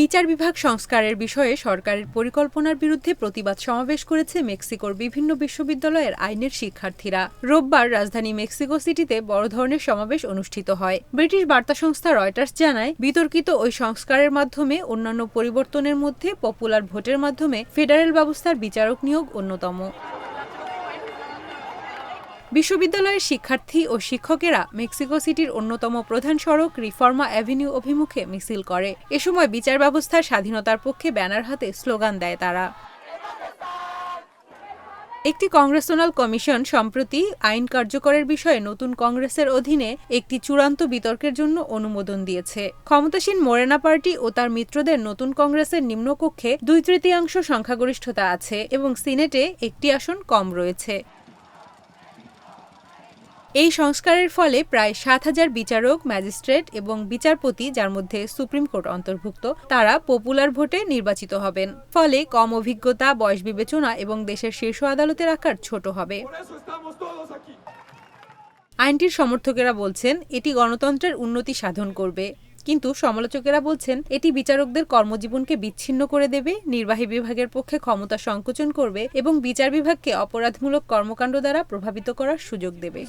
বিচার বিভাগ সংস্কারের বিষয়ে সরকারের পরিকল্পনার বিরুদ্ধে প্রতিবাদ সমাবেশ করেছে মেক্সিকোর বিভিন্ন বিশ্ববিদ্যালয়ের আইনের শিক্ষার্থীরা। রোববার রাজধানী মেক্সিকো সিটিতে বড় ধরনের সমাবেশ অনুষ্ঠিত হয়। ব্রিটিশ বার্তা সংস্থা রয়টার্স জানায়, বিতর্কিত ওই সংস্কারের মাধ্যমে অন্যান্য পরিবর্তনের মধ্যে পপুলার ভোটের মাধ্যমে ফেডারেল ব্যবস্থার বিচারক নিয়োগ অন্যতম। বিশ্ববিদ্যালয়ের শিক্ষার্থী ও শিক্ষকেরা মেক্সিকো সিটির অন্যতম প্রধান সড়ক রিফর্মা অ্যাভিনিউ অভিমুখে মিছিল করে। এ সময় বিচার ব্যবস্থার স্বাধীনতার পক্ষে ব্যানার হাতে স্লোগান দেয় তারা। একটি কংগ্রেসনাল কমিশন সম্প্রতি আইন কার্যকরের বিষয়ে নতুন কংগ্রেসের অধীনে একটি চূড়ান্ত বিতর্কের জন্য অনুমোদন দিয়েছে। ক্ষমতাসীন মোরেনা পার্টি ও তার মিত্রদের নতুন কংগ্রেসের নিম্নকক্ষে দুই তৃতীয়াংশ সংখ্যাগরিষ্ঠতা আছে এবং সিনেটে একটি আসন কম রয়েছে। এই সংস্কারের ফলে প্রায় সাত হাজার বিচারক, ম্যাজিস্ট্রেট এবং বিচারপতি, যার মধ্যে সুপ্রিম কোর্ট অন্তর্ভুক্ত, তারা পপুলার ভোটে নির্বাচিত হবেন ফলে কম অভিজ্ঞতা, বয়স বিবেচনা এবং দেশের শীর্ষ আদালতের আকার ছোট হবে. আইনটির সমর্থকেরা বলছেন, এটি গণতন্ত্রের উন্নতি সাধন করবে কিন্তু সমালোচকেরা বলছেন, এটি বিচারকদের কর্মজীবনকে বিচ্ছিন্ন করে দেবে, নির্বাহী বিভাগের পক্ষে ক্ষমতা সংকোচন করবে এবং বিচার বিভাগকে অপরাধমূলক কর্মকাণ্ড দ্বারা প্রভাবিত করার সুযোগ দেবে।